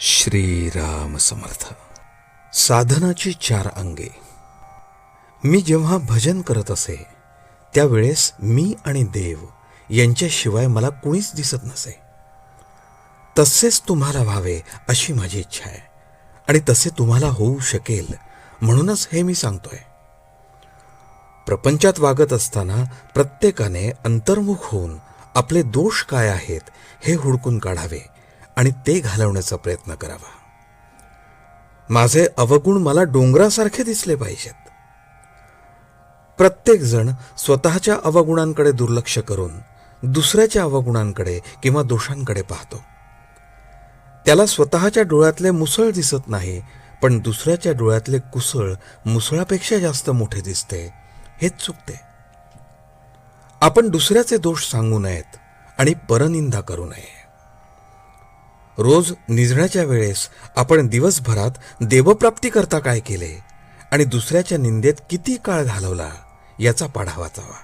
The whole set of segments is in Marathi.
श्रीराम समर्थ. साधनाची चार अंगे. मी जेव्हा भजन करत असे त्यावेळेस मी आणि देव यांच्याशिवाय मला कुणीच दिसत नसे. तसेच तुम्हाला व्हावे अशी माझी इच्छा आहे आणि तसे तुम्हाला होऊ शकेल म्हणूनच हे मी सांगतोय. प्रपंचात वागत असताना प्रत्येकाने अंतर्मुख होऊन आपले दोष काय आहेत हे हुडकून काढावे आणि ते घालवण्याचा प्रयत्न करावा. माझे अवगुण मला डोंगरासारखे दिसले पाहिजेत. प्रत्येकजण स्वतःच्या अवगुणांकडे दुर्लक्ष करून दुसऱ्याच्या अवगुणांकडे किंवा दोषांकडे पाहतो. त्याला स्वतःच्या डोळ्यातले मुसळ दिसत नाही पण दुसऱ्याच्या डोळ्यातले कुसळ मुसळापेक्षा जास्त मोठे दिसते हेच चुकते. आपण दुसऱ्याचे दोष सांगू नयेत आणि परनिंदा करू नये. रोज निजण्याच्या वेळेस आपण दिवसभरात देवप्राप्ती करता काय केले आणि दुसऱ्याच्या निंदेत किती काळ घालवला याचा पाढा वाचावा.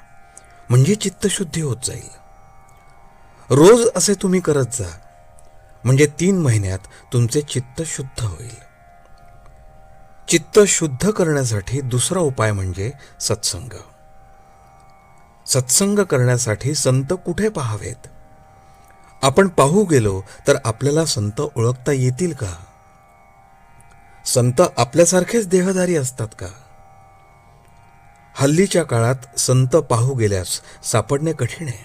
म्हणजे चित्तशुद्धी होत जाईल. रोज असे तुम्ही करत जा. म्हणजे तीन महिन्यात तुमचे चित्त शुद्ध होईल. चित्त शुद्ध करण्यासाठी दुसरा उपाय म्हणजे सत्संग. सत्संग करण्यासाठी संत कुठे पाहावेत? आपण पाहू गेलो तर आपल्याला संत ओळखता येतील का? संत आपल्यासारखेच देहधारी असतात का? हल्लीच्या काळात संत पाहू गेल्यास सापडणे कठीण आहे.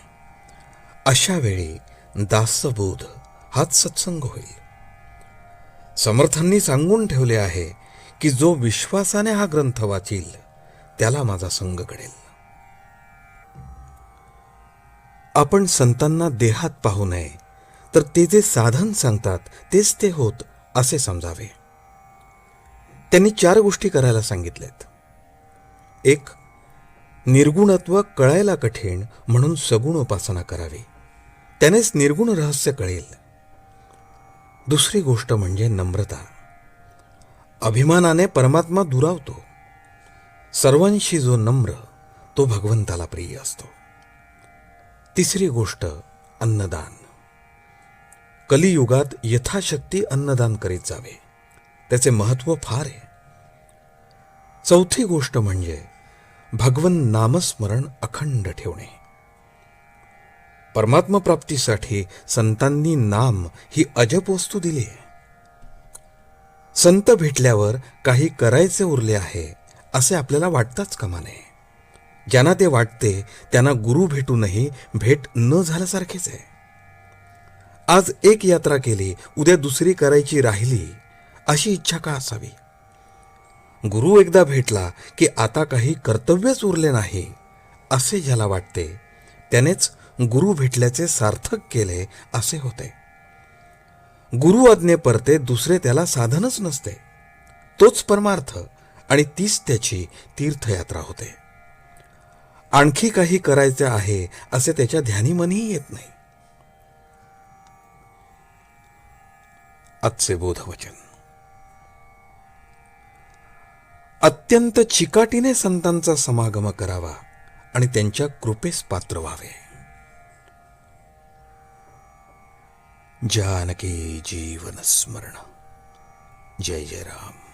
अशा वेळी दासबोध हाच सत्संग होईल. समर्थांनी सांगून ठेवले आहे की जो विश्वासाने हा ग्रंथ वाचील त्याला माझा संग घडेल आपण संतांना देहात पाहू नये तर ते जे साधन सांगतात तेच ते होत असे समजावे. त्यांनी चार गोष्टी करायला सांगितल्यात एक निर्गुणत्व कळायला कठीण म्हणून सगुण उपासना करावी. त्यानेच निर्गुण रहस्य कळेल. दुसरी गोष्ट म्हणजे नम्रता. अभिमानाने परमात्मा दुरावतो. सर्वांशी जो नम्र तो भगवंताला प्रिय असतो. तिसरी गोष्ट अन्नदान. कलियुगात यथाशक्ती अन्नदान करीत जावे. त्याचे महत्त्व फार आहे. चौथी गोष्ट म्हणजे भगवन नामस्मरण अखंड ठेवणे. परमात्मा प्राप्तीसाठी संतांनी नाम ही अजब वस्तू दिली आहे. संत भेटल्यावर काही करायचे उरले आहे असे आपल्याला वाटताच कमा नये ज्यांना ते वाटते त्यांना गुरु भेटूनही भेट न झाल्यासारखेच आहे. आज एक यात्रा केली उद्या दुसरी करायची राहिली अशी इच्छा का असावी? गुरु एकदा भेटला की आता काही कर्तव्यच उरले नाही असे ज्याला वाटते त्यानेच गुरु भेटल्याचे सार्थक केले असे होते. गुरु आज्ञे परते दुसरे त्याला साधनच नसते. तोच परमार्थ आणि तीच त्याची तीर्थयात्रा होते. आणखी काही करायचे आहे असे त्याच्या ध्यानीमनीही येत नाही. आजचे बोधवचन. अत्यंत चिकाटीने संतांचा समागम करावा आणि त्यांच्या कृपेस पात्र व्हावे. जानकी जीवन स्मरण. जय जय राम.